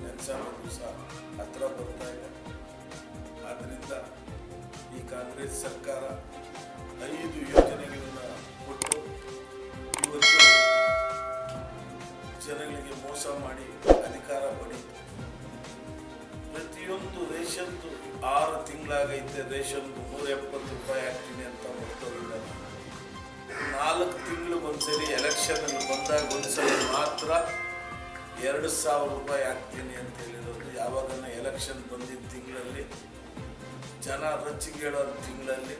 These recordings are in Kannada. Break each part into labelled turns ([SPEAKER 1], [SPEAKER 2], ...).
[SPEAKER 1] ನೆಲೆಸಾಗೋದು ಸಹ ಹತ್ರ ಬರ್ತಾ ಇದೆ ಆದ್ದರಿಂದ ಈ ಕಾಂಗ್ರೆಸ್ ಸರ್ಕಾರ ಐದು ಯೋಜನೆಗಳನ್ನು ಕೊಟ್ಟು ಇವತ್ತು ಜನಗಳಿಗೆ ಮೋಸ ಮಾಡಿ ಅಧಿಕಾರ ಪಡಿ ಪ್ರತಿಯೊಂದು ರೇಷನ್ದು ಆರು ತಿಂಗಳಾಗೈತೆ ರೇಷನ್ದು ನೂರ ಎಪ್ಪತ್ತು ರೂಪಾಯಿ ಹಾಕ್ತೀನಿ ಅಂತ ಬರ್ತವಿಲ್ಲ ನಾಲ್ಕು ತಿಂಗಳು ಒಂದ್ಸರಿ ಎಲೆಕ್ಷನ್ ಬಂದಾಗ ಒಂದ್ಸರಿ ಮಾತ್ರ ಎರಡು ಸಾವಿರ ರೂಪಾಯಿ ಹಾಕ್ತೀನಿ ಅಂತ ಹೇಳಿರೋದು ಯಾವಾಗನ ಎಲೆಕ್ಷನ್ ಬಂದಿದ್ದ ತಿಂಗಳಲ್ಲಿ, ಜನ ರೊಚ್ಚಿಗೇಳೋ ತಿಂಗಳಲ್ಲಿ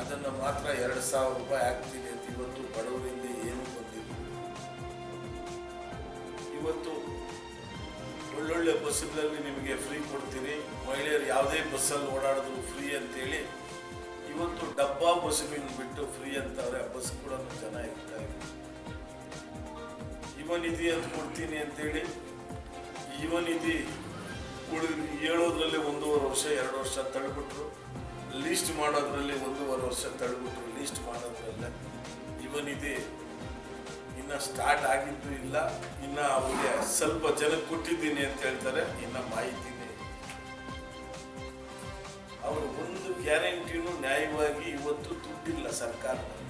[SPEAKER 1] ಅದನ್ನು ಮಾತ್ರ ಎರಡು ಸಾವಿರ ರೂಪಾಯಿ ಹಾಕ್ತೀನಿ ಅಂತ ಇವತ್ತು ಬಡವರಿಂದ ಏನೂ ಬಂದಿಲ್ಲ ಇವತ್ತು ಒಳ್ಳೊಳ್ಳೆ ಬಸ್ಸುಗಳಲ್ಲಿ ನಿಮಗೆ ಫ್ರೀ ಕೊಡ್ತೀನಿ. ಮಹಿಳೆಯರು ಯಾವುದೇ ಬಸ್ಸಲ್ಲಿ ಓಡಾಡಿದ್ರು ಫ್ರೀ ಅಂತೇಳಿ, ಇವತ್ತು ಡಬ್ಬಾ ಬಸ್ಗಳನ್ನು ಬಿಟ್ಟು ಫ್ರೀ ಅಂತಾರೆ, ಆ ಬಸ್ ಕೂಡ ಜನ ಇಲ್ಲ ಯುವ ನಿಧಿ ಅಂತ ಕೊಡ್ತೀನಿ ಅಂತೇಳಿ ಯುವನಿಧಿ ಉಳಿದ ಹೇಳೋದ್ರಲ್ಲಿ ಒಂದೂವರೆ ವರ್ಷ, ಎರಡು ವರ್ಷ ತಳ್ಬಿಟ್ರು. ಲೀಸ್ಟ್ ಮಾಡೋದ್ರಲ್ಲಿ ಒಂದೂವರೆ ವರ್ಷ ತಳ್ಬಿಟ್ರು. ಲೀಸ್ಟ್ ಮಾಡೋದ್ರಲ್ಲೇ ಯುವನಿಧಿ ಇನ್ನು ಸ್ಟಾರ್ಟ್ ಆಗಿದ್ದು ಇಲ್ಲ. ಇನ್ನು ಅವರಿಗೆ ಸ್ವಲ್ಪ ಜನಕ್ಕೆ ಕೊಟ್ಟಿದ್ದೀನಿ ಅಂತ ಹೇಳ್ತಾರೆ. ಇನ್ನು ಇಲ್ಲ. ಅವರು ಒಂದು ಗ್ಯಾರಂಟಿನೂ ನ್ಯಾಯವಾಗಿ ಇವತ್ತು ದುಡ್ಡಿಲ್ಲ ಸರ್ಕಾರದಲ್ಲಿ.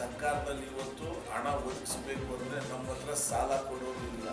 [SPEAKER 1] ಸರ್ಕಾರದಲ್ಲಿ ಇವತ್ತು ಹಣ ಒದಗಿಸಬೇಕು ಅಂದರೆ ನಮ್ಮ ಹತ್ರ ಸಾಲ ಕೊಡೋದಿಲ್ಲ.